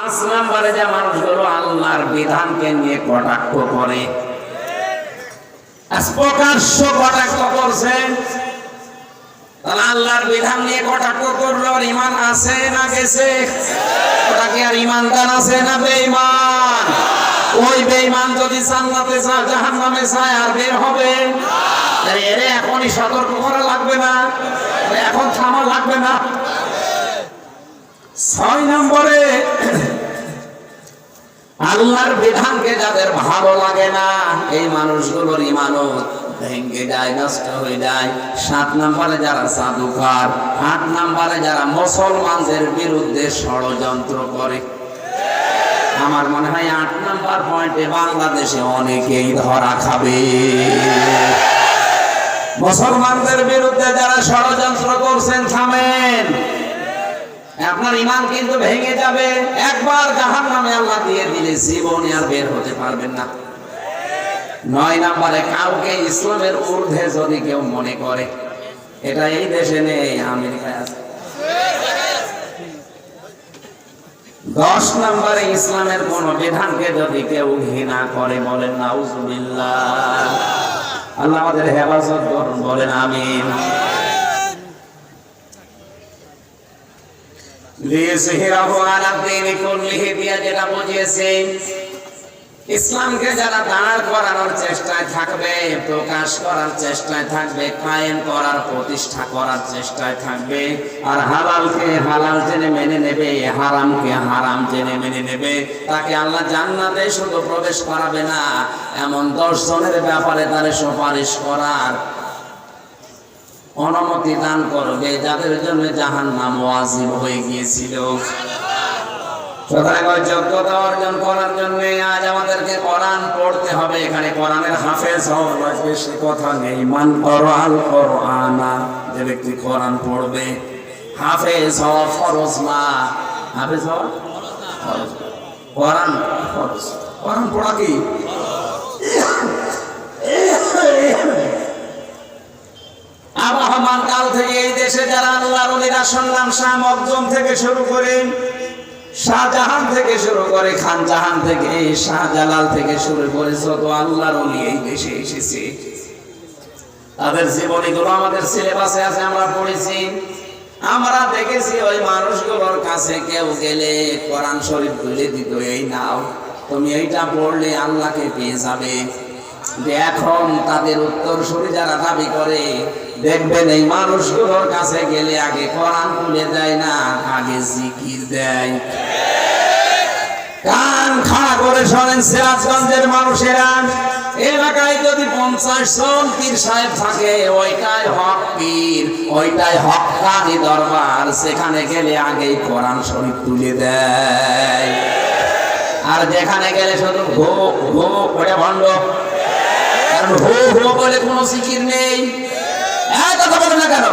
পাঁচ নম্বরে যে মানুষগুলো আল্লাহর বিধানকে নিয়ে কটাক্ষ করে। প্রকাশ্য কটাক্ষ তাহলে আল্লাহর বিধান নিয়ে কটাক্ষ করল ইমান আছে না গেছে? ওটা কি আর ইমানদার আছে না বেঈমান? ওই বেঈমান যদি জান্নাতে যায় জাহান্নামে যায়, আর বের হবে। এরে, এখনই সতর্ক করা লাগবে না। এখন থামা লাগবে না। ছয় নম্বরে আল্লাহর বিধানকে যাদের ভালো লাগে না, এই মানুষগুলোর ইমানত ভেঙ্গে যায়, নষ্ট হয়ে যায়। সাত নম্বরে যারা সাধুকার, আট নম্বরে যারা মুসলমানদের বিরুদ্ধে ষড়যন্ত্র করে। আমার মনে হয় আট নাম্বার পয়েন্টে বাংলাদেশে অনেকেই ধরা খাবে। মুসলমানদের বিরুদ্ধে যারা ষড়যন্ত্র করছেন, থামেন। আপনার ইমান কিন্তু ভেঙে যাবে। একবার জাহান নামে আল্লাহ দিয়ে দিলে জীবনে আর বের হতে পারবেন না। নয় নম্বরে, কাউকে ইসলামের ঊর্ধ্বে যদি কেউ মনে করে, এটা এই দেশে নেই, আমেরিকায় আছে। দশ নম্বরে, ইসলামের কোন বিধানকে যদি কেউ ঘৃণা করে, বলেন, নাউজুবিল্লাহ। আল্লাহ আমাদের হেফাজত করুন, বলেন, আমিন লিয়াজহিরাহু আলা দীনি কুল্লিহি দিয়া ইসলামকে যারা দাঁড় করানোর চেষ্টায় থাকবে, প্রকাশ করার চেষ্টায় থাকবে, কায়েম করার, প্রতিষ্ঠা করার চেষ্টায় থাকবে, আর হালালকে হালাল জেনে মেনে নেবে, হারামকে হারাম জেনে মেনে নেবে, তাকে আল্লাহ জান্নাতে শুধু প্রবেশ করাবে না, এমন দশ জনের ব্যাপারে তারে সুপারিশ করার অনুমতি দান করবে, যাদের জন্য জাহান নাম ওয়াজিব হয়ে গিয়েছিল। অর্জন করার জন্য আজ আমাদেরকে পড়তে হবে। এখানে কোরআনের হাফেজ সে কথা নেই। যে পড়বে, হাফেজ হওয়া। কোরআন কোরআন পড়া কি? আবহমান কাল থেকে এই দেশে যারা আল্লাহর অলিরা শুনলাম শাহ মকদম থেকে শুরু করে শাহজাহান থেকে শুরু করে খান জাহান থেকে, শাহজালাল থেকে শুরু করে যত আল্লাহর অলি এই দেশে এসেছে। তাদের জীবনীগুলো আমাদের সিলেবাসে আছে, আমরা পড়েছি। আমরা দেখেছি ওই মানুষগুলোর কাছে কেউ গেলে কোরআন শরীফ তুলে দিত, এই নাও, তুমি এইটা পড়লে আল্লাহকে পেয়ে যাবে। যে এখন তাদের উত্তরসূরি যারা দাবি করে, দেখবেন এই মানুষগুলোর কাছে গেলে আগে কোরআন তুলে দেয় না, আগে জিকির দেয়। কান খাড়া করে শোনেন সিরাজগঞ্জের মানুষেরা, এলাকায় যদি পঞ্চাশ জন পীর সাহেব থাকে, ওইটাই হক পীর, ওইটাই হকানি দরবার, সেখানে গেলে আগেই কোরআন শরীফ তুলে দেয়। আর যেখানে গেলে শুধু ঘো ঘো, ওটা ভণ্ড কারণ হো হো বলে কোনো সিকির নেই। এক কথা বলে না কেন?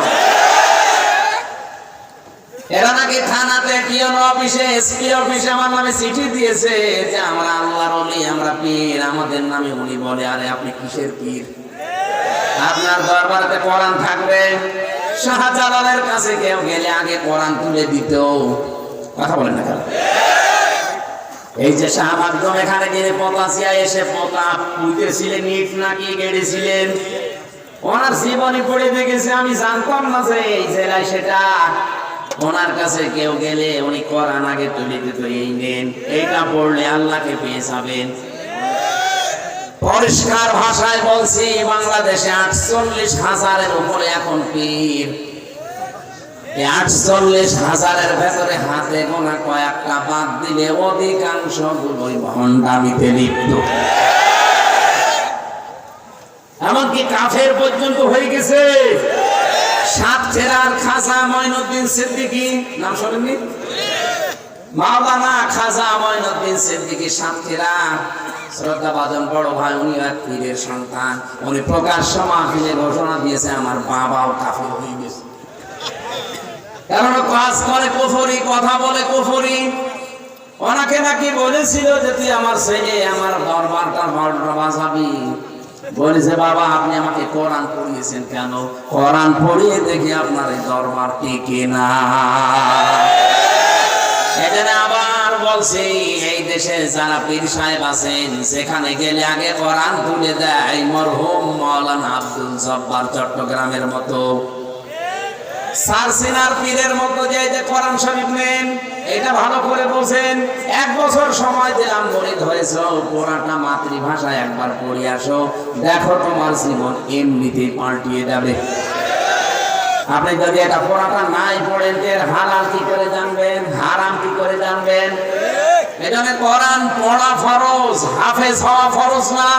এরা নাকি থানাতে পিয়ন অফিসে, এসপি অফিসে আমার নামে চিঠি দিয়েছে যে আমরা আল্লাহর অলি, আমরা পীর, আমাদের নামে উনি বলে, আরে আপনি কিসের পীর? আপনার দরবারে কোরআন থাকবে? শাহজালালের কাছে কেউ গেলে আগে কোরআন তুলে দিত। কথা বলেন না কেন? এই যে শাহবাগদম এখানে যিনি পতাসিয়া এসে পতা পুঁতেছিলেন, ইট নাকি গেড়েছিলেন ওনার জীবনী পড়ে দেখেছে, আমি জানতাম না যে এই জেলায় সেটা। ওনার কাছে কেউ গেলে উনি কোরআন আগে তুলে দিত, এই নেন, এইটা পড়লে আল্লাহকে পেয়ে যাবেন। পরিষ্কার ভাষায় বলছি, বাংলাদেশে আটচল্লিশ হাজারের উপরে এখন পীর। এমনকি কাফের পর্যন্ত হয়ে গেছে। সাত ফেরার খাজা মঈনুদ্দিন সিদ্দিকী, নাম মাওলানা খাজা মঈনুদ্দিন সিদ্দিকী বড় ভাই, উনি এক পীরের সন্তান। উনি প্রকাশ্য মাহফিলে ঘোষণা দিয়েছে, আমার বাবাও কাফের হয়ে গেছে। কারণ কাজ করে কুফরি, কথা বলে কুফরি। ওনাকে নাকি বলেছিল যে তুই আমার ছেলে, আমার দরবারটা বড়টা বাজাবি বলেছে, বাবা, আপনি আমাকে কোরআন পড়িয়েছেন কেন? কোরআন পড়িয়ে দেখি আপনার এই দরবার টিকে না এখানে আবার বলছি, এই দেশে যারা পীর সাহেব আছেন, সেখানে গেলে আগে কোরআন তুলে দেয়। মরহুম মৌলানা আব্দুল জব্বার চট্টগ্রামের মতো। সারসিনার পীরের মতো যে যে কোরআন শরীফ নেন, এটা ভালো করে বলছেন এক বছর সময় দিলাম, মরিদ হয়েছ, পুরাটা মাতৃভাষায় একবার পড়ে আসো। দেখো তোমার জীবন এমনিতেই পাল্টিয়ে যাবে। আপনি যদি এটা পড়াটা নাই পড়েন, এর হালাল কি করে জানবেন? হারাম কি করে জানবেন? এখানে কোরআন পড়া ফরজ, হাফেজ হওয়া ফরজ না।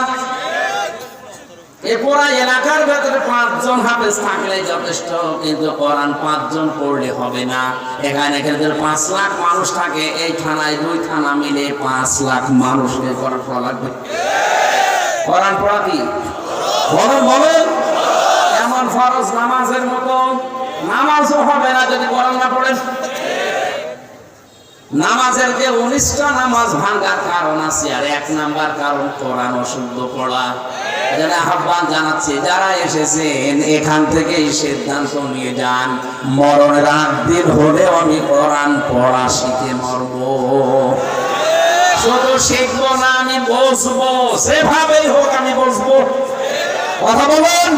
এ পুরা এলাকার ভেতরে পাঁচজন হাফেজ থাকলে যথেষ্ট, কিন্তু কোরআন পাঁচজন পড়লে হবে না। এখানে কিন্তু পাঁচ লাখ মানুষ থাকে, এই থানায় দুই থানা মিলে পাঁচ লাখ মানুষকে কোরআন পড়া লাগবে। কোরআন পড়া কি? বলেন বলেন এমন ফরজ নামাজের মতো? নামাজও হবে না যদি কোরআন না পড়েন। নামাজের যে উনিশটা নামাজ ভাঙ্গার কারণ আছে, আর এক নাম্বার কারণ কোরআন অশুদ্ধ পড়া। এজন্য আহ্বান জানাচ্ছি, যারা এখান থেকেই সিদ্ধান্ত নিয়ে যান। দিন আমি কোরআন পড়া শিখে মরব। শুধু না, আমি বসবো। সেভাবেই হোক আমি বসবো। কথা বলুন?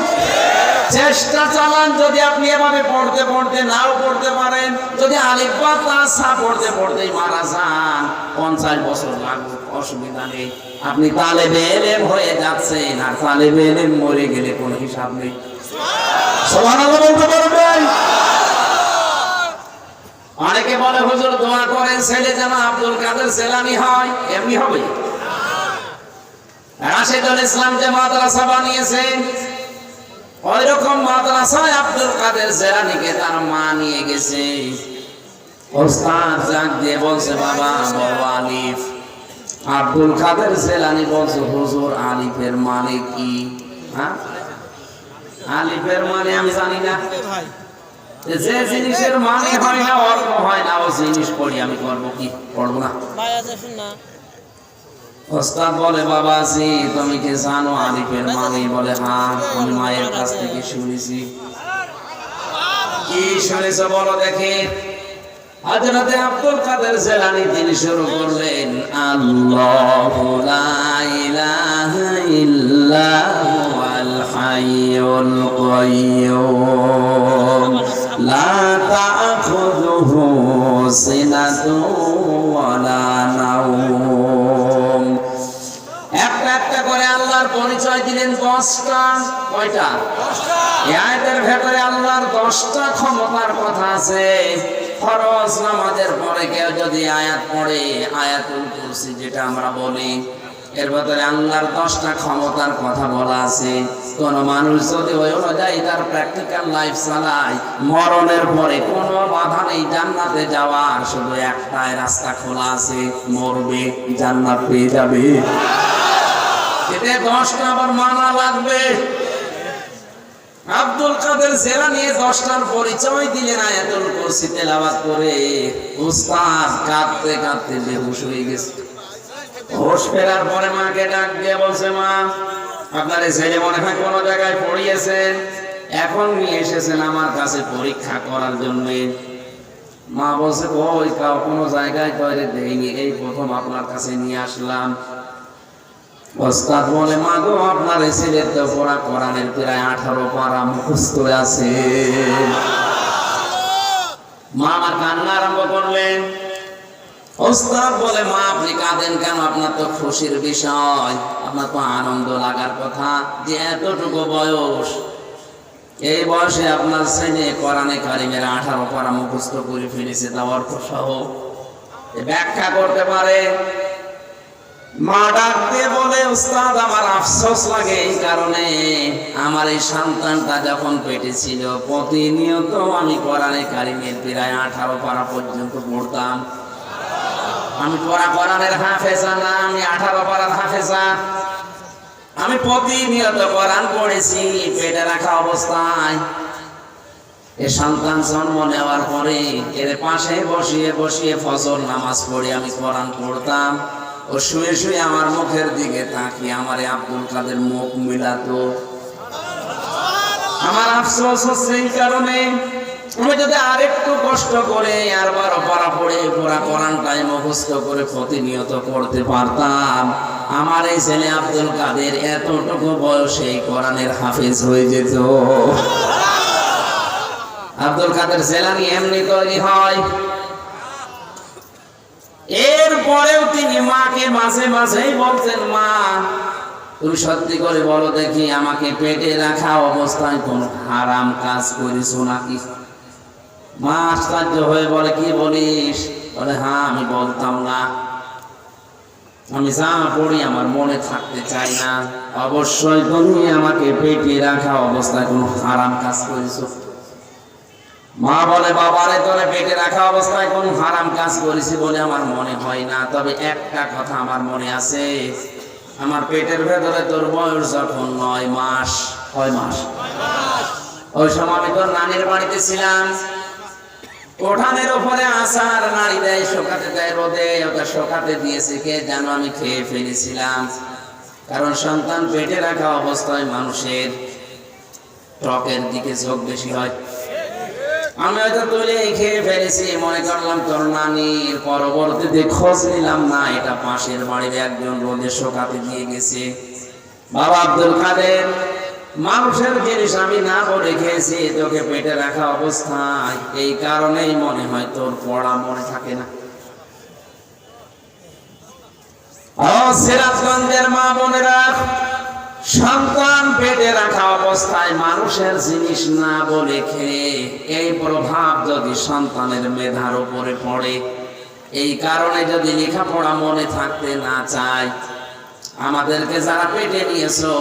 চেষ্টা চালান, যদি আপনি এভাবে পড়তে পড়তে নাও পড়তে পারেন। যদি আলিফ তাসা পড়তে পড়তেই মারা যান, পঞ্চাশ বছর লাগবে অসুবিধা নেই। আপনি তালেবে এলেম হয়ে যাচ্ছেন আর তালেবে এলেম মরে গেলে কোনো হিসাব নেই। বলতে পারবেন অনেকে বলে হুজুর দোয়া করেন ছেলে যেন আব্দুল কাদের সেলামি হয়। এমনি হবে। রাশেদুল ইসলাম যে মাদ্রাসা বানিয়েছেন ওই রকম মাদ্রাসায় আব্দুল কাদের জেলানিকে তার মা নিয়ে গেছে। ওস্তাদ জাক দিয়ে বলছে বাবা বড় আলিফ। আব্দুল কাদের জেলানি বলছে হুজুর আলিফের মানে কি? হ্যাঁ? আলিফের মানে আমি জানি না। যে জিনিসের মানে হয় না অর্থ হয় না ও জিনিস পড়ি আমি করব কি? পড়ব না। না। ওস্তাদ বলে বাবাজি তুমি কি জানো আলিফের মানে? বলে হ্যাঁ আমি মায়ের কাছ থেকে শুনেছি। কি শুনেছো বলো দেখে। হযরতে আব্দুল কাদের জেলানি তিনি শুরু করলেন, আল্লাহু একটা একটা করে পরিচয় দিলেন কয়টা? ভেতরে আল্লাহর দশটা ক্ষমতার কথা আছে। ফরজ নামাজের পরে কেউ যদি আয়াত পড়ে, আয়াতুল কুরসি যেটা আমরা বলি, এর ভেতরে আল্লাহর দশটা ক্ষমতার কথা বলা আছে। কোন মানুষ যদি ওই অনুযায়ী তার প্র্যাকটিক্যাল লাইফ চালায়, মরণের পরে কোনো বাধা নেই জান্নাতে যাওয়ার, শুধু একটাই রাস্তা খোলা আছে, মরবে, জান্নাত পেয়ে যাবে। এতে দশটা আবার মানা লাগবে। আব্দুল কাদের জেলা নিয়ে দশটার পরিচয় দিলেন আয়াতুল কুরসি তেলাওয়াত করে। উস্তাদ কাঁদতে কাঁদতে বেহুশ হয়ে গেছে। হোশ ফেরার পরে মাকে ডাক দিয়ে বলছে, মা, আপনার ছেলে মনে হয় কোনো জায়গায় পড়িয়েছেন এখন নিয়ে এসেছেন আমার কাছে পরীক্ষা করার জন্য। মা বলছে, ওই কোনো জায়গায় তৈরি দেয়নি। এই প্রথম আপনার কাছে নিয়ে আসলাম। ওস্তাদ বলে মা গো আপনার ছেলের তো পড়া কোরআনের প্রায় আঠারো পারা মুখস্থ আছে। মা কান্না আরম্ভ করলেন। ওস্তাদ বলে, মা, আপনি কাঁদেন কেন? আপনার তো খুশির বিষয়, আপনার তো আনন্দ লাগার কথা যে এতটুকু বয়স। এই বয়সে আপনার ছেলে কোরআনে কারিমের আঠারো পারা মুখস্থ করে ফেলেছে, তা অর্থ সহ। ব্যাখ্যা করতে পারে প্রতিনিয়ত আমি আঠারো পারা পর্যন্ত পড়তাম। আঠারো পারার আমি প্রতিনিয়ত কোরআন পড়েছি, পেটে রাখা অবস্থায়। এ সন্তান জন্ম নেওয়ার পরে এর পাশে বসিয়ে বসিয়ে ফজর নামাজ পড়ে আমি কোরআন পড়তাম। ও শুয়ে শুয়ে আমার মুখের দিকে তাকিয়ে আমার আব্দুল কাদের মুখ মিলাতো। আমার আফসোস হচ্ছে এই কারণে আমি যদি আরেকটু কষ্ট করে আর বারো পারা পড়ে পুরা কোরআনটাই মুখস্থ করে প্রতিনিয়ত পড়তে পারতাম, আমার এই ছেলে আব্দুল কাদের এতটুকু বয়সে কোরআনের হাফিজ হয়ে যেত। আব্দুল কাদের জেলানি এমনি তৈরি হয়। এরপরেও তিনি মাকে মাঝে মাঝেই বলতেন মা, তুমি সত্যি করে বলো দেখি আমাকে পেটে রাখা অবস্থায় কোন হারাম কাজ করিস নাকি? মা আশ্চর্য হয়ে বলে, কি বলিস? বলে হ্যাঁ আমি বলতাম না। আমি যা পড়ি আমার মনে থাকতে চাই না। অবশ্যই তুমি আমাকে পেটে রাখা অবস্থায় কোনো হারাম কাজ করেছ। মা বলে, বাবারে, তোরে পেটে রাখা অবস্থায় কোন হারাম কাজ করেছি বলে আমার মনে হয় না। তবে একটা কথা আমার মনে আছে। আমার পেটের ভেতরে তোর বয়স যখন নয় মাস, কয় মাস? ওই সময় আমি তোর নানির বাড়িতে ছিলাম। ওঠানের উপরে আসার নাড়ি দেয়, শোকাতে দেয়, রোদে ওটা শোকাতে দিয়েছে, কে যেন আমি খেয়ে ফেলেছিলাম। কারণ সন্তান পেটে রাখা অবস্থায় মানুষের ত্বকের দিকে চোখ বেশি হয়। আমি হয়তো তুলে খেয়ে ফেলেছি, মনে করলাম তোর নানির পরবর্তীতে খোঁজ নিলাম না, এটা পাশের বাড়ির একজন রোদে শোকাতে দিয়ে গেছে। বাবা আব্দুল কাদের, মানুষের জিনিস আমি না বলে খেয়েছি, তোকে পেটে রাখা অবস্থায়। এই কারণেই মনে হয় তোর পড়া মনে থাকে না। ও সিরাজগঞ্জের মা বোনেরা সন্তান পেটে রাখা অবস্থায় মানুষের জিনিস না বলে খেয়ে এই প্রভাব যদি সন্তানের মেধার উপরে পড়ে, এই কারণে যদি লেখাপড়া মনে থাকতে না চায়, আমাদেরকে যারা পেটে নিয়েছো,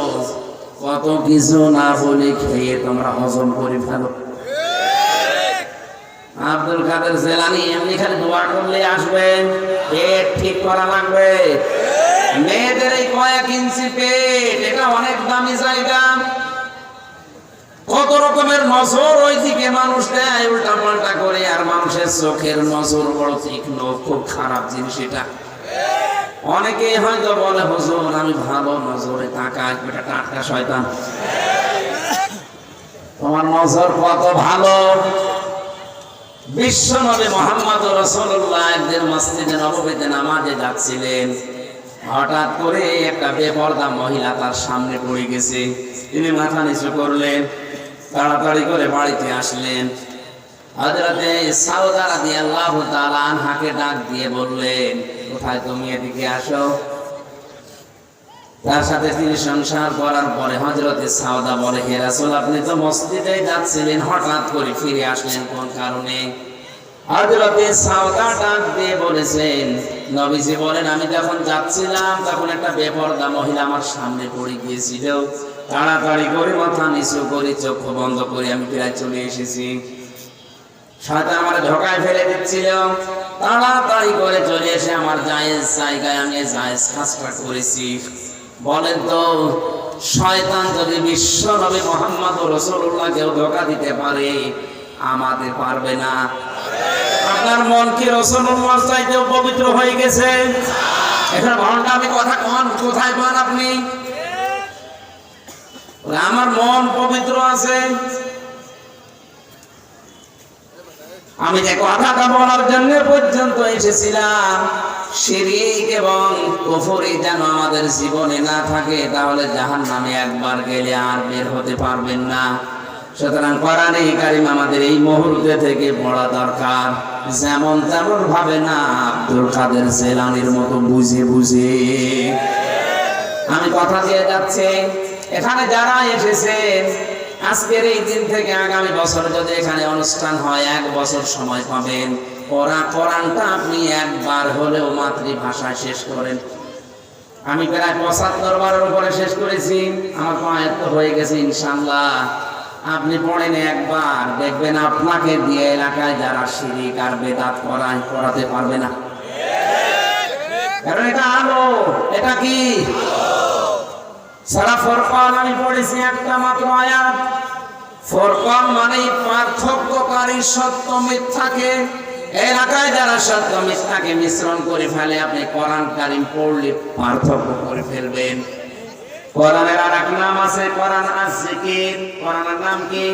কত কিছু না বলে খেয়ে তোমরা হজম করে ফেলো। আব্দুল কাদের জেলানি এমনি খালি দোয়া করলে আসবেন পেট ঠিক করা লাগবে। মেয়েদের কয়েক ইঞ্চি পেট, এটা অনেক দামি জায়গা। কত রকমের নজর ওই দিকে মানুষ দেয় উল্টা পাল্টা করে, আর মানুষের চোখের নজর বড় তীক্ষ্ণ, খুব খারাপ জিনিস এটা। অনেকে হয়তো বলে, হুজুর, আমি ভালো নজরে তাকাই, এটা টাটকা শয়তান। তোমার নজর কত ভালো? বিশ্ব নবী মোহাম্মদ রসুল্লাহ একদিন মসজিদে নবমীতে নামাজে যাচ্ছিলেন। হঠাৎ করে একটা বেপর্দা মহিলা তার সামনে পড়ে গেছে। তিনি মাথা নিচু করলেন, তাড়াতাড়ি করে বাড়িতে আসলেন। হজরতে সাউদা রাদিয়াল্লাহু তাআলা আনহাকে ডাক দিয়ে বললেন, কোথায় তুমি এদিকে আসো? তার সাথে তিনি সংসার করার পরে হজরতে সাউদা বলে, হে রাসূল, আপনি তো মসজিদে যাচ্ছিলেন, হঠাৎ করে ফিরে আসলেন কোন কারণে? হজরতে সাউদা ডাক দিয়ে বলেছেন নবীজি বলেন, আমি যখন যাচ্ছিলাম, তখন একটা বেপরদা মহিলা আমার সামনে পড়ে গিয়েছিল। তাড়াতাড়ি করে মাথা নিচু করে চক্ষু বন্ধ করে আমি প্রায় চলে এসেছি। সাথে আমার ঢোকায় ফেলে দিচ্ছিল। তাড়াতাড়ি করে চলে এসে আমার জায়েজ জায়গায় আমি জায়েজ কাজটা করেছি। বলেন তো, শয়তান যদি বিশ্ব নবী মোহাম্মদ রসুল্লাহকেও ধোকা দিতে পারে, আমাদের পারবে না। আপনার মন কি রসুল্লাহ চাইতেও পবিত্র হয়ে গেছে। এখন ঘণ্টা আমি কথা কন, কোথায় পান আপনি? আমার মন পবিত্র আছে। আমি যে কথাটা বলার জন্য পর্যন্ত এসেছিলাম, শিরিক এবং কুফরি যেন আমাদের জীবনে না থাকে, তাহলে জাহান নামে একবার গেলে আর বের হতে পারবেন না। সুতরাং কোরআনে কারিম আমাদের এই মুহূর্তে থেকে পড়া দরকার। যেমন তেমন ভাবে না, আব্দুল কাদের জেলানির মতো বুঝে বুঝে। আমি কথা দিয়ে যাচ্ছি। এখানে যারা এসেছেন আজকের এই দিন থেকে আগামী বছর যদি এখানে অনুষ্ঠান হয়, এক বছর সময় পাবেন। ওরা কোরআনটা আপনি একবার হলেও মাতৃভাষায় শেষ করেন। আমি প্রায় পঁচাত্তর বারের উপরে শেষ করেছি। আমার পায়ত্ত হয়ে গেছে ইনশাল্লাহ আপনি পড়েন একবার, দেখবেন আপনাকে দিয়ে এলাকায় যারা শিরিক আর বেদাত করায় পড়াতে পারবে না। কারণ এটা আলো, এটা কি? সারা ফরকান আমি পড়েছি একটা মাত্র আয়াত। ফরকান মানে পার্থক্যকারী সত্য মিথ্যাকে। এলাকায় যারা সত্য মিথ্যাকে মিশ্রণ করে ফেলে, আপনি কোরআন কারিম পড়লে পার্থক্য করে ফেলবেন। কোরআনের আর এক নাম আছে কোরআন আর জিকির কোরআনের নাম কি?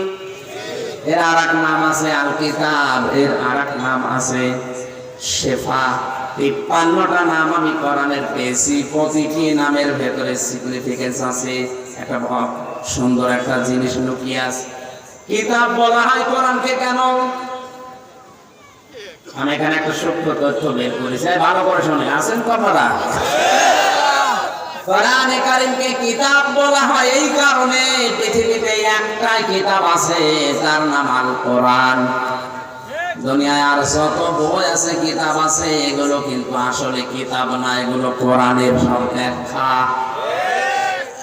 এর আর এক নাম আছে আল কিতাব এর আর এক নাম আছে শেফা। তিপ্পান্নটা নাম আমি কোরআনের পেয়েছি। প্রতিটি নামের ভেতরে সিগনিফিকেন্স আছে। একটা সুন্দর একটা জিনিস লুকিয়ে আছে। কিতাব বলা হয় কোরআনকে কেন? আমি এখানে একটা সূক্ষ্ম তথ্য বের করেছি। ভালো করে শুনে আছেন কথাটা? কোরআনে কারিমকে কিতাব বলা হয় এই কারণে পৃথিবীতে একটাই কিতাব আছে তার নাম আল কোরআন দুনিয়ায় আর যত বই আছে, কিতাব আছে, এগুলো কিন্তু আসলে কিতাব না, এগুলো কোরআনের সব ব্যাখ্যা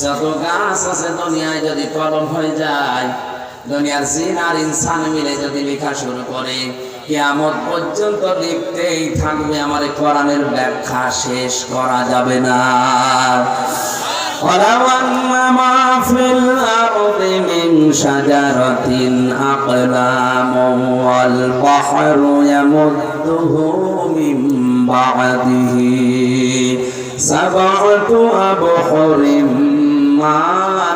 যত গাছ আছে দুনিয়ায় যদি কলম হয়ে যায় দুনিয়ার জিন আর ইনসান মিলে যদি লেখা শুরু করে কিয়ামত পর্যন্ত লিখতেই থাকবে আমার এই কোরআনের ব্যাখ্যা শেষ করা যাবে না ولو أن ما في الأرض من شجرة أقلام والبحر يمده من بعده سبعة أبحر মা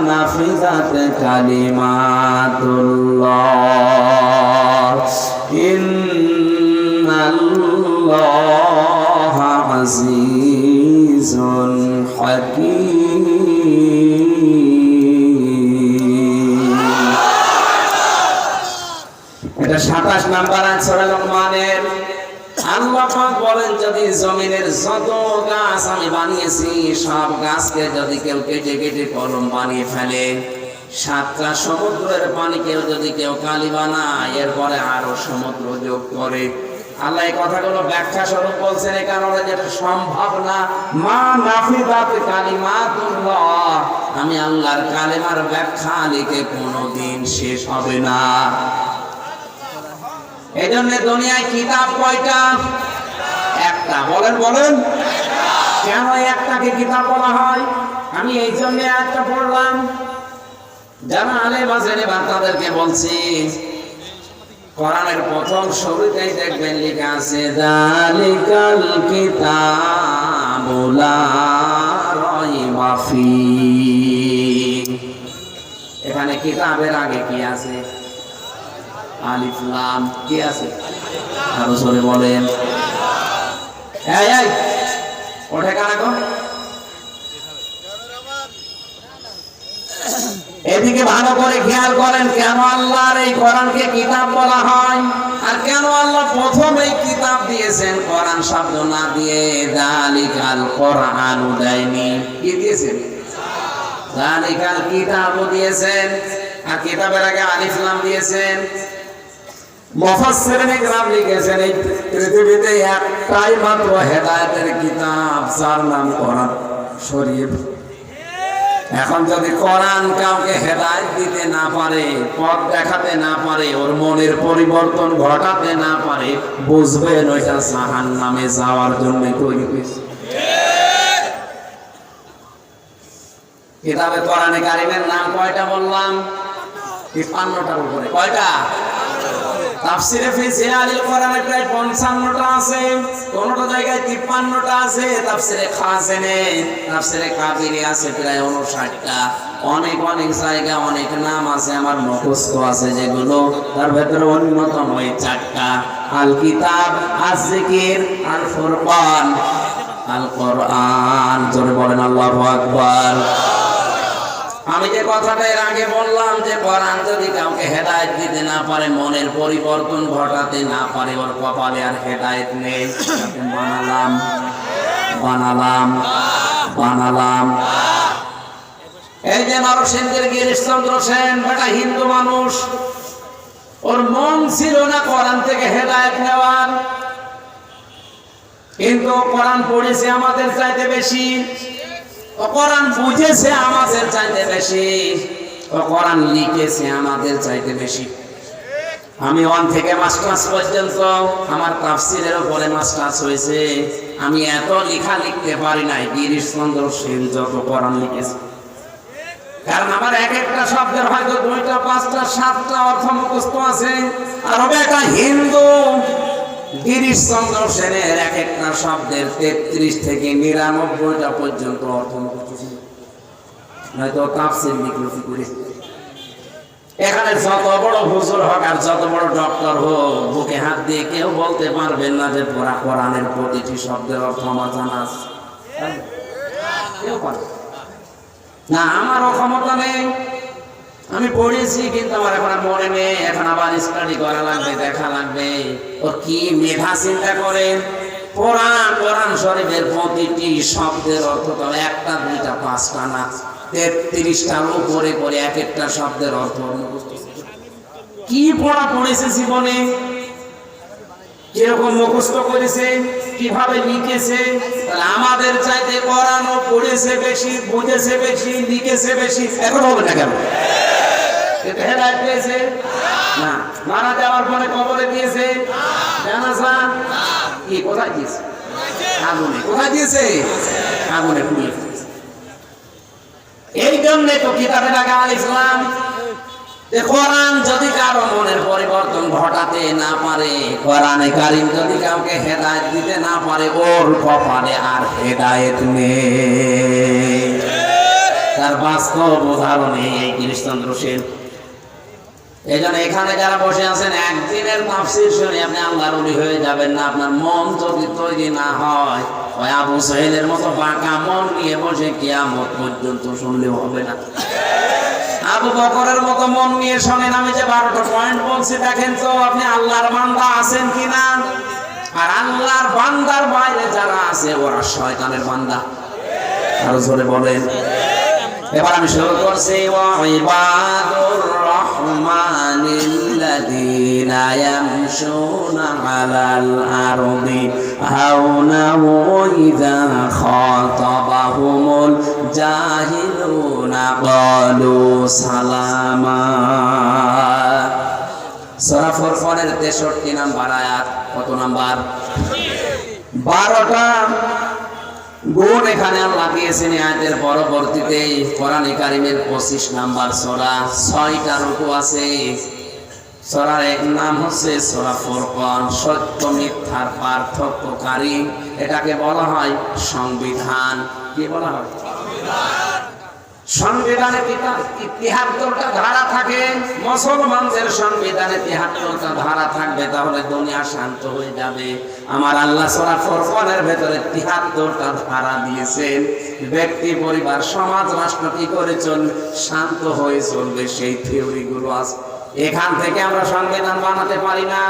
নাফিজাত কালিমাতুল্লাহ। ইন্নাল্লাহ আজিজুন হাকীম। এটা 27 নাম্বার আছে সূরা লুকমানের বলেন, যদি জমিনের যত গাছ আমি বানিয়েছি, সব গাছকে যদি কেউ কেটে কেটে কলম বানিয়ে ফেলে, সাতটা সমুদ্রের যদি কেউ কালি বানায়, এরপরে আরও সমুদ্র যোগ করে। আল্লাহ এই কথাগুলো ব্যাখ্যা স্বরূপ বলছেন এই কারণে যেটা সম্ভব না। মা কালিমাতুল্লাহ। আমি আল্লাহর কালেমার ব্যাখ্যা লিখে কোনোদিন শেষ হবে না। এই জন্য দুনিয়ায় কিতাব কয়টা? একটা। বলেন বলেন। কেন একটাকে কিতাব বলা হয়? আমি এই জন্য একটা পড়লাম। যারা আলে বাজেনে বা তাদেরকে বলছি, কোরআনের প্রথম শুরুতেই দেখবেন লেখা আছে জালিকাল কিতাবুলা রাইবা ফি। এখানে কিতাবের আগে কি আছে? আলিফ লাম, কি আছে? আরও বলেন। এই ওঠে কারা গো এদিকে ভালো করে খেয়াল করেন কেন আল্লাহর এই কোরআনকে কিতাব বলা হয়? আর কেন আল্লাহ প্রথম এই কিতাব দিয়েছেন? কোরআন শব্দ না দিয়ে দালিকাল কোরআন দেয়নি। কি দিয়েছেন? দালিকাল কিতাবও দিয়েছেন। আর কিতাবের আগে আলিফ লাম দিয়েছেন। এখন যদি কোরআন কাউকে হেদায়েত দিতে না পারে, পথ দেখাতে না পারে, ওর মনের পরিবর্তন ঘটাতে না পারে বুঝবেন ওইটা জাহান নামে যাওয়ার জন্য তৈরি হয়েছে। কিতাবে কোরআনে কারিমের নাম কয়টা বললাম? তিপ্পান্নটার উপরে। কয়টা? তাফসিরে ফি জিলালিল কোরআনে প্রায় 55টা আছে, কোনটা জায়গায় 53টা আছে, তাফসিরে খাসেনে তাফসিরে কাবিরে আছে প্রায় 59টা অনেক অনেক জায়গা, অনেক নাম আছে, আমার মুখস্থ আছে যেগুলো, তার ভেতরে অন্যতম এই চারটা। আল কিতাব আজ জিকির, আল ফুরকান, আল কোরআন, জোরে বলেন আল্লাহু আকবার। আমি যে কথাটা এর আগে বললাম যে কোরআন যদি কাউকে হেদায়েত দিতে না পারে, মনের পরিবর্তন ঘটাতে না পারে, ওর কপালে আর হেদায়েত নেই। বানালাম বানালাম বানালাম এই যে নরসেনদের গিরিশচন্দ্র সেন বেটা হিন্দু মানুষ, ওর মন ছিল না কোরআন থেকে হেদায়েত নেওয়ার। কিন্তু কোরআন পড়েছে আমাদের চাইতে বেশি। কোরআন বুঝেছে আমাদের চাইতে বেশি। কোরআন লিখেছে আমাদের চাইতে বেশি। আমি ওয়ান থেকে মাস্টার্স পর্যন্ত আমার তাফসিরের উপরে মাস্টার্স হয়েছে। আমি এত লেখা লিখতে পারি নাই গিরিশ চন্দ্র সেন যত কোরআন লিখেছে। কারণ আমার এক একটা শব্দের হয়তো দুইটা, পাঁচটা, সাতটা অর্থ মুখস্থ আছে। আর হবে একটা হিন্দু। গিরিশ চন্দ্র সেনের এক একটা শব্দের তেত্রিশ থেকে নিরানব্বইটা পর্যন্ত অর্থ হয়তো তাফসির লিখলফি করে? এখানে যত বড় হুজুর হোক আর যত বড় ডক্টর হোক, বুকে হাত দিয়ে কেউ বলতে পারবেন না যে পুরা কোরআনের প্রতিটি শব্দের অর্থ আমার জানা আছে। না। না আমারও ক্ষমতা নেই। আমি পড়েছি, কিন্তু আমার এখন আর মনে নেই। এখন আবার স্টাডি করা লাগবে, দেখা লাগবে। ও কি মেধা চিন্তা করেন? কোরআন কোরআন শরীফের প্রতিটি শব্দের অর্থ তবে একটা, দুইটা, পাঁচটা না তেত্রিশটার উপরে করে এক একটা শব্দের অর্থ কি পড়া পড়েছে জীবনে? কীরকম মুখস্থ করেছে? কীভাবে লিখেছে? তাহলে আমাদের চাইতে পড়ানো, পড়েছে বেশি, বুঝেছে বেশি, লিখেছে বেশি, এখন হবে না কেন? দিয়েছে? যদি কারও মনের পরিবর্তন ঘটাতে না পারে, কোরআনে কারিম যদি কাউকে হেদায়ত দিতে না পারে, ওর কপালে আর হেদায়ত নেই। তার বাস্তব উদাহরণ এই কৃষ্ণচন্দ্র সেন। এই জন্য এখানে যারা বসে আছেন, একদিনের তাফসির শুনে আপনি আল্লাহর উলি হয়ে যাবেন না, আপনার মন যদি তৈরি না হয়, ওই আবু সাহেলের মতো বাঁকা মন নিয়ে বসে কিয়ামত পর্যন্ত শুনলেও হবে না। আবু বকরের মতো মন নিয়ে শোনেন, আমি যে বারোটা পয়েন্ট বলছি, দেখেন তো আপনি আল্লাহর বান্দা আছেন কিনা আর আল্লাহর বান্দার বাইরে যারা আছে, ওরা শয়তানের বান্দা। আরও জোরে বলেন। এবার আমি শুরু করছি ওয়াইবাদুর রহমানিল্লাযীনা ইয়ামশুনা আলাল আরদি হাওনা ওয়া ইযা খাতাবাহুমুল জাহিলুনা ক্বালু সালামা। সূরা ফুরকানের 63 নাম্বার আয়াত কত নাম্বার? 12টা গুণ এখানে আল্লাহ দিয়েছেন আয়াতের পরবর্তীতে। কোরআনে কারিমের পঁচিশ নাম্বার সরা, ছয়টা রুকু আছে। সরার এক নাম হচ্ছে সোরা ফোরকন, সত্য মিথ্যার পার্থক্যকারী। এটাকে বলা হয় সংবিধান। কি বলা হয়? সংবিধানে তিহাত্তরটা ধারা থাকে? মুসলমানদের সংবিধানে তিহাত্তরটা ধারা থাকবে, তাহলে দুনিয়া শান্ত হয়ে যাবে। আমার আল্লাহ সোরা ফরফনের ভেতরে তিহাত্তরটা ধারা দিয়েছেন। ব্যক্তি, পরিবার, সমাজ, রাষ্ট্র কি করে চল শান্ত হয়ে চলবে সেই থিওরি গুলো আছে এখান থেকে আমরা সংবিধান বানাতে পারি না।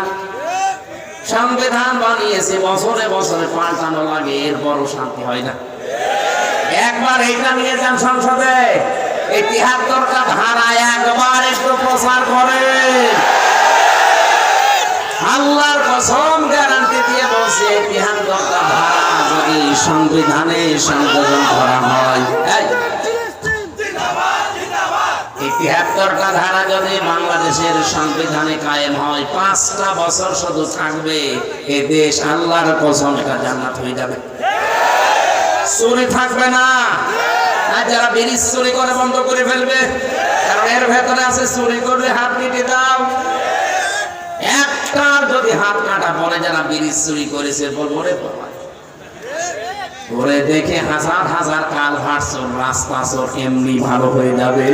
সংবিধান বানিয়েছে, বছরে বছরে পাল্টানো লাগে, এরপরও শান্তি হয় না। একবার এইটা নিয়ে যান সংসদে। এই তিহাত্তরটা ধারা একবার একটু প্রচার করে। আল্লাহর কসম গ্যারান্টি দিয়ে বলছে এই ধারা যদি সংবিধানে সংযোজন করা হয়। তিহাত্তরটা ধারা যদি বাংলাদেশের সংবিধানে কায়েম হয়, পাঁচটা বছর শুধু থাকবে, এ দেশ আল্লাহর কসম, এটা জান্নাত হয়ে যাবে। চুরি থাকবে না। আর যারা ব্রিজ চুরি করে বন্ধ করে ফেলবে, কারণ এর ভেতরে আছে চুরি করলে হাত কেটে দাও। একটার যদি হাত কাটা পরে যারা ব্রিজ চুরি করেছে, বলব ওরে দেখে হাজার হাজার কাল ভাটচোর রাস্তা চোর এমনি ভালো হয়ে যাবে।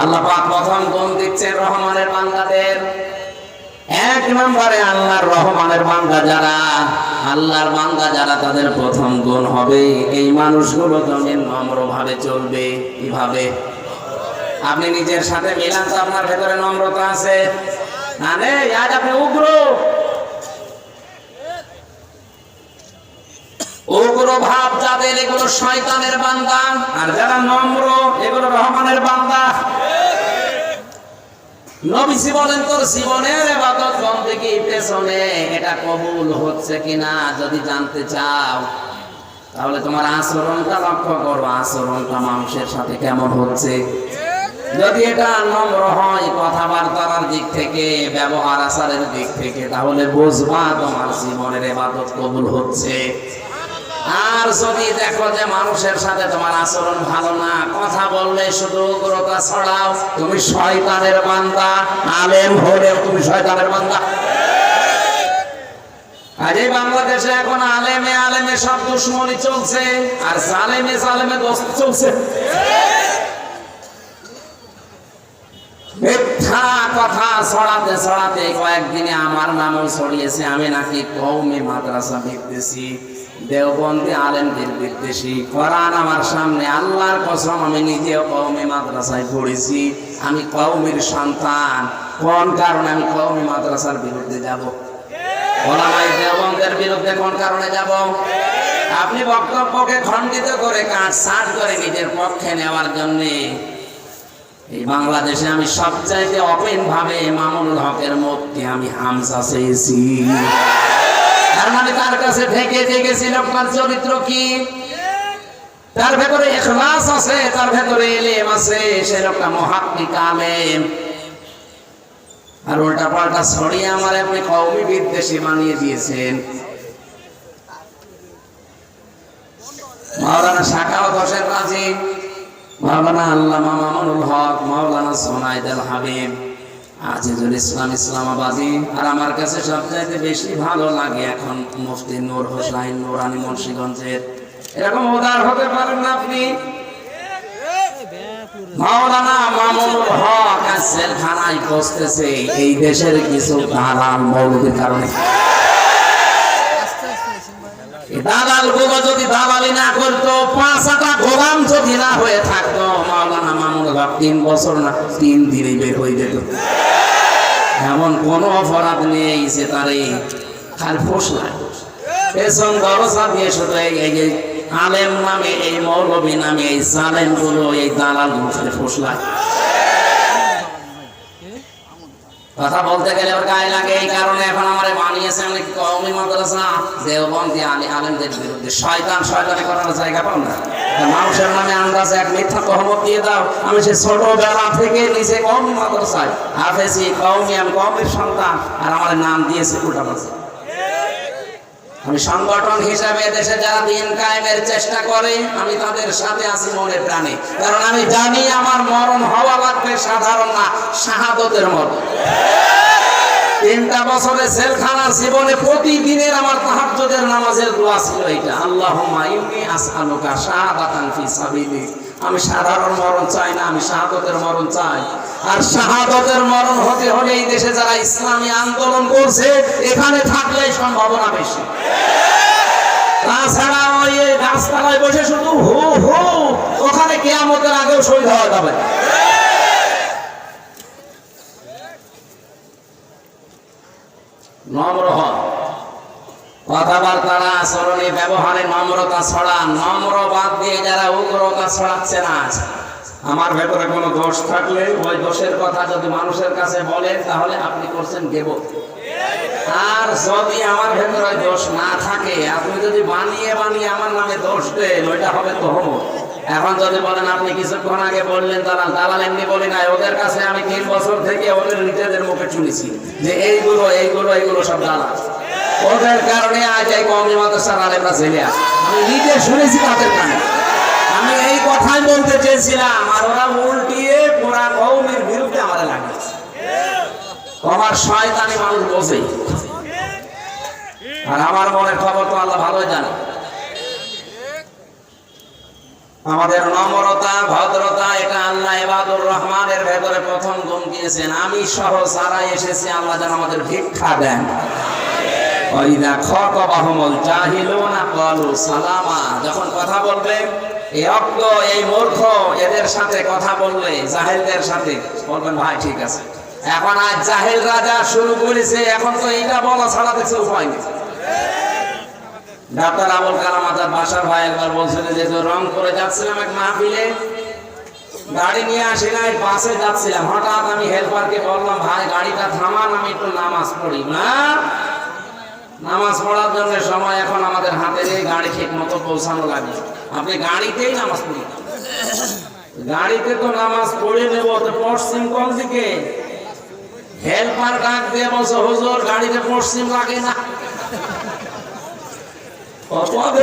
আল্লাহ প্রথম গুণ দিচ্ছেন রহমানের বান্দাদের। এক নম্বরে আল্লাহর রহমানের বান্দা যারা আল্লাহর বান্দা যারা তাদের প্রথম গুণ হবে, এই মানুষগুলো জমিন নম্র ভাবে চলবে। কীভাবে? আপনি নিজের সাথে মিলান আপনার ভেতরে নম্রতা আছে? না আজ উগ্র। উগ্র ভাব যাদের, এগুলো শয়তানের বান্দা। আর যারা নম্র, এগুলো রহমানের বান্দা। নবীজি বলেন, তোর জীবনের এবাদত বন্দেগী পেছনে? এটা কবুল হচ্ছে কিনা যদি জানতে চাও? তাহলে তোমার আচরণটা লক্ষ্য করো, আচরণটা মানুষের সাথে কেমন হচ্ছে? যদি এটা নম্র হয় কথাবার্তার দিক থেকে, ব্যবহার আচারের দিক থেকে, তাহলে বুঝবা তোমার জীবনের এবাদত কবুল হচ্ছে। আর যদি দেখো যে মানুষের সাথে তোমার আচরণ ভালো না, কথা বললে শুধু উগ্রতা ছড়াও, তুমি শয়তানের বান্দা, আলেম হলেও তুমি শয়তানের বান্দা। আর বাংলাদেশে এখন আলেমে আলেমে সব দুশ্মনী চলছে, আর জালেমে জালেমে দোস্ত চলছে। মিথ্যা কথা ছড়াতে ছড়াতে কয়েকদিনে আমার নামও ছড়িয়েছে, আমি নাকি কৌমি মাদ্রাসা বিদ্বেষী দেওবন্দি আলেমদের বিদ্বেষী কোরআন আমার সামনে, আল্লাহর কসম, আমি নিজেও কৌমি মাদ্রাসায় পড়েছি। আমি কৌমির সন্তান। কোন কারণে আমি কৌমি মাদ্রাসার বিরুদ্ধে যাব? ওলামাই দেওবন্দের বিরুদ্ধে কোন কারণে যাব? আপনি বক্তব্যকে খণ্ডিত করে কাট সাট করে নিজের পক্ষে নেওয়ার জন্যে। এই বাংলাদেশে আমি সবচাইতে অপেন ভাবে মামুনুল হকের মধ্যে আমি হামসা চেয়েছি। কারণ আমি তার কাছে থেকে দেখেছি লোকটার চরিত্র কি? তার ভেতরে এখলাস আছে, তার ভেতরে এলেম আছে, সে লোকটা মহাত্মিক আলেম আর উল্টা পাল্টা ছড়িয়ে আমার আপনি কৌমি বিদ্বেষী বানিয়ে দিয়েছেন। মাওলানা শাখাও দশের কাজী মাওলানা আল্লামা মামুনুল হক, মাওলানা সোনাইদ আল হাবিব। আজিজুল ইসলাম ইসলামাবাদী। আর আমার কাছে সবচাইতে বেশি ভালো লাগে এখন মুফতি নূর হোসাইন নুরানি মুন্সিগঞ্জের। এরকম উদার হতে পারেন না আপনি? এই দেশের কিছু দালাল মৌলদের কারণে। দালালগুলো যদি দালালি না করতো পাঁচটা গোলাম যদি না হয়ে থাকতো, মাওলানা মামুনুল হক তিন বছর না, তিন দিনে বের হয়ে যেত। এমন কোন অপরাধ নেই যে তার এই খালি ফসলায় পেছন দরজা দিয়ে শুধু এই যে আলেম নামে, এই মৌলবী নামে এই জালেমগুলো এই দালালগুলো খালি ফসলায় কথা বলতে গেলে ওর গায়ে লাগে এই কারণে এখন আমার বানিয়েছে অনেক কমই মাদ্রাসা। দেওবন্দি আলী আলেমদের বিরুদ্ধে। শয়তান শয়তানি করার জায়গা পাও না। মানুষের নামে আন্দাজ এক মিথ্যা তহমত দিয়ে দাও। আমি সে ছোটবেলা থেকে নিজে কমই মাদ্রাসায় হাফেছি কওমি, আমি কমের সন্তান। আর আমার নাম দিয়েছে কোটা পাশে আমি সংগঠন হিসাবে দেশে যারা দিন কায়েমের চেষ্টা করে, আমি তাদের সাথে আছি মনে প্রাণে। কারণ আমি জানি আমার মরণ হওয়া লাগবে সাধারণ না, শাহাদতের মরণ তিনটা বছরে জেলখানার জীবনে প্রতিদিনের আমার তাহাজ্জুদের নামাজের দোয়া ছিল এটা আল্লাহুম্মা ইন্নী আসআলুকা শাহাদাতান ফি সাবিলিক আমি সাধারণ মরণ চাই না, আমি শাহাদতের মরণ চাই। আর শাহাদতের মরণ হতে হলে এই দেশে যারা ইসলামী আন্দোলন করছে, এখানে থাকলেই সম্ভাবনা বেশি। তাছাড়া ওই গাছতলায় বসে শুধু হু হু, ওখানে কেয়ামতের আগেও শহীদ হওয়া যাবে। নম্র হন কথাবার্তার আচরণে ব্যবহারে নম্রতা ছড়া, নম্র বাদ দিয়ে যারা উগ্রতা ছড়াচ্ছে না। আমার ভেতরে কোনো দোষ থাকলে ওই দোষের কথা যদি মানুষের কাছে বলেন তাহলে আপনি করছেন দেব আর যদি আমার ভেতরে দোষ না থাকে, আপনি যদি বানিয়ে বানিয়ে আমার নামে দোষ দেন, ওইটা হবে তহমত এখন যদি বলেন, আপনি কিছুক্ষণ আগে বললেন, দালাল দালাল এমনি বলি নাই। ওদের কাছে আমি তিন বছর থেকে ওদের নিজেদের মুখে শুনেছি যে এইগুলো এইগুলো এইগুলো সব দালাল। ওদের কারণে আজ এই কমি মাদ্রাসার আলেমরা জেলে আছে। আমি নিজে শুনেছি তাদের কানে। আমি এই কথাই বলতে চেয়েছিলাম, আর ওরা উল্টিয়ে পুরা কৌমের বিরুদ্ধে আমাদের লাগিয়েছে। আমার শয়তানি মানুষ বোঝে। আর আমার মনের খবর তো আল্লাহ ভালোই জানে। আমাদের নম্রতা, ভদ্রতা, এটা আল্লাহ এবাদুর রহমানের ভেতরে প্রথম গুণ দিয়েছেন। আমি সহ সারা এসেছি, আল্লাহ যেন আমাদের ভিক্ষা দেন। এই মূর্খ, এদের সাথে কথা বললে সাথে ভাই, ঠিক আছে। এখন আজ জাহেল রাজা শুরু করেছে, এখন তো এইটা বলা ছাড়া কিছু উপায় ডাক্তার আবুল কালাম আজাদ বাসার ভাই একবার বলছিলেন যে রং করে যাচ্ছিলাম এক মাহফিলে, গাড়ি নিয়ে আসি নাই, বাসে যাচ্ছিলাম। হঠাৎ আমি হেল্পারকে বললাম, ভাই, গাড়িটা থামান, আমি একটু নামাজ পড়ি। না, নামাজ পড়ার জন্য সময় এখন আমাদের হাতে নেই, গাড়ি ঠিক মতো পৌঁছানো লাগে। আপনি গাড়িতেই নামাজ পড়ি। গাড়িতে তো নামাজ পড়ে নেব, তো পশ্চিম কোন দিকে? হেল্পার ডাক দিয়ে বলছে, হুজুর, গাড়িতে পশ্চিম লাগে না। কত হবে